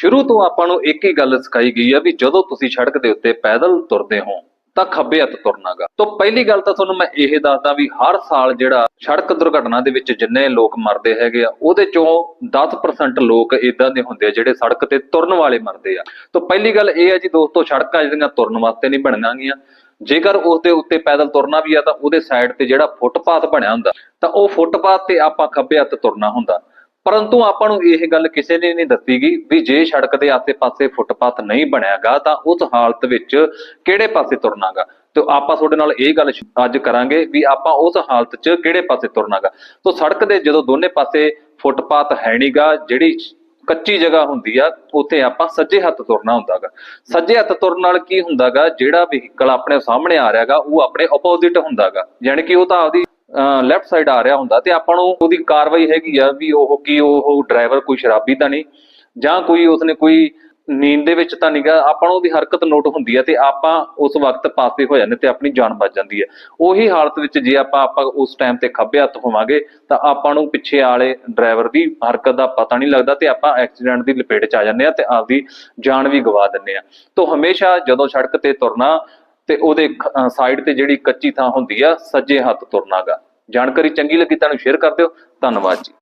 ਸ਼ੁਰੂ ਤੋਂ ਆਪਾਂ ਨੂੰ ਇੱਕ ਹੀ ਗੱਲ ਸਿਖਾਈ ਗਈ ਆ ਵੀ ਜਦੋਂ ਤੁਸੀਂ ਸੜਕ ਦੇ ਉੱਤੇ ਪੈਦਲ ਤੁਰਦੇ ਹੋ, ਤਾਂ ਖੱਬੇ ਹੱਥ ਤੁਰਨਾਗਾ। ਤੋਂ ਪਹਿਲੀ ਗੱਲ ਤਾਂ ਤੁਹਾਨੂੰ ਮੈਂ ਇਹ ਦੱਸਦਾ ਵੀ ਹਰ ਸਾਲ ਜਿਹੜਾ ਸੜਕ ਦੁਰਘਟਨਾ ਦੇ ਵਿੱਚ ਜਿੰਨੇ ਲੋਕ ਮਰਦੇ ਹੈਗੇ ਆ, ਉਹਦੇ ਚੋਂ 10% ਲੋਕ ਇਦਾਂ ਦੇ ਹੁੰਦੇ ਆ ਜਿਹੜੇ ਸੜਕ ਤੇ ਤੁਰਨ ਵਾਲੇ ਮਰਦੇ ਆ। ਤੋਂ ਪਹਿਲੀ ਗੱਲ ਇਹ ਹੈ ਜੀ ਦੋਸਤੋ, ਸੜਕਾਂ ਜਿਹੜੀਆਂ ਤੁਰਨ ਵਾਸਤੇ ਨਹੀਂ ਬਣੀਆਂ ਗਈਆਂ। ਜੇਕਰ ਉਸ ਦੇ ਉੱਤੇ ਪੈਦਲ ਤੁਰਨਾ ਵੀ ਆ, ਤਾਂ ਉਹਦੇ ਸਾਈਡ ਤੇ ਜਿਹੜਾ ਫੁੱਟਪਾਥ ਬਣਿਆ ਹੁੰਦਾ, ਤਾਂ ਉਹ ਫੁੱਟਪਾਥ ਤੇ ਆਪਾਂ ਖੱਬੇ ਹੱਥ ਤੁਰਨਾ ਹੁੰਦਾ। ਪਰੰਤੂ ਆਪਾਂ ਨੂੰ ਇਹ ਗੱਲ ਕਿਸੇ ਨੇ ਨਹੀਂ ਦੱਸੀਗੀ ਵੀ ਜੇ ਸੜਕ ਦੇ ਆਸੇ-ਪਾਸੇ ਫੁੱਟਪਾਥ ਨਹੀਂ ਬਣਿਆਗਾ, ਤਾਂ ਉਸ ਹਾਲਤ ਵਿੱਚ ਕਿਹੜੇ ਪਾਸੇ ਤੁਰਨਾਗਾ? ਤੇ ਆਪਾਂ ਤੁਹਾਡੇ ਨਾਲ ਇਹ ਗੱਲ ਅੱਜ ਕਰਾਂਗੇ ਵੀ ਆਪਾਂ ਉਸ ਹਾਲਤ 'ਚ ਕਿਹੜੇ ਪਾਸੇ ਤੁਰਨਾਗਾ? ਤੋਂ ਸੜਕ ਦੇ ਜਦੋਂ ਦੋਨੇ ਪਾਸੇ ਫੁੱਟਪਾਥ ਹੈ ਨਹੀਂਗਾ ਜਿਹੜੀ ਕੱਚੀ ਜਗ੍ਹਾ ਹੁੰਦੀ ਆ, ਉੱਥੇ ਆਪਾਂ ਸੱਜੇ ਹੱਥ ਤੁਰਨਾ ਹੁੰਦਾਗਾ। ਸੱਜੇ ਹੱਥ ਤੁਰਨ ਨਾਲ ਕੀ ਹੁੰਦਾਗਾ, ਜਿਹੜਾ ਵਹੀਕਲ ਆਪਣੇ ਸਾਹਮਣੇ ਆ ਰਿਹਾਗਾ, ਉਹ ਆਪਣੇ ਆਪੋਜ਼ਿਟ ਹੁੰਦਾਗਾ। ਯਾਨੀ ਕਿ ਉਹ ਤਾਂ ਆਪਦੀ ਲੈਫਟ ਸਾਈਡ ਆ ਰਿਹਾ ਹੁੰਦਾ ਤੇ ਆਪਾਂ ਨੂੰ ਉਹਦੀ ਕਾਰਵਾਈ ਹੈਗੀ ਆ ਵੀ ਉਹ ਕੀ ਉਹ ਡਰਾਈਵਰ ਕੋਈ ਸ਼ਰਾਬੀ ਤਾਂ ਨਹੀਂ ਜਾਂ ਕੋਈ ਉਸਨੇ ਕੋਈ ਨੀਂਦ ਦੇ ਵਿੱਚ ਤਾਂ ਨਹੀਂਗਾ, ਆਪਾਂ ਨੂੰ ਉਹਦੀ ਹਰਕਤ ਨੋਟ ਹੁੰਦੀ ਹੈ ਤੇ ਆਪਾਂ ਉਸ ਵਕਤ ਪਾਸੇ ਹੋ ਜਾਂਦੇ ਤੇ ਆਪਣੀ ਜਾਨ ਬਚ ਜਾਂਦੀ ਹੈ ਉਹੀ ਹਾਲਤ ਵਿੱਚ ਜੇ ਆਪਾਂ ਆਪਾਂ ਉਸ ਟਾਈਮ ਤੇ ਖੱਬੇ ਹੱਥ ਹੋਵਾਂਗੇ ਤਾਂ ਆਪਾਂ ਨੂੰ ਪਿੱਛੇ ਵਾਲੇ ਡਰਾਈਵਰ ਦੀ ਹਰਕਤ ਦਾ ਪਤਾ ਨਹੀਂ ਲੱਗਦਾ ਤੇ ਆਪਾਂ ਐਕਸੀਡੈਂਟ ਦੀ ਲਪੇਟ ਚ ਆ ਜਾਂਦੇ ਆ ਤੇ ਆਪਦੀ ਜਾਨ ਵੀ ਗਵਾ ਦਿੰਦੇ ਆ। ਤੋਂ ਹਮੇਸ਼ਾ ਜਦੋਂ ਸੜਕ ਤੇ ਤੁਰਨਾ ਤੇ ਉਹਦੇ ਸਾਈਡ ਤੇ ਜਿਹੜੀ ਕੱਚੀ ਥਾਂ ਹੁੰਦੀ ਆ, ਸੱਜੇ ਹੱਥ ਤੁਰਨਾਗਾ। ਜਾਣਕਾਰੀ ਚੰਗੀ ਲੱਗੀ ਤੁਹਾਨੂੰ ਸ਼ੇਅਰ ਕਰ ਦਿਓ। ਧੰਨਵਾਦ ਜੀ।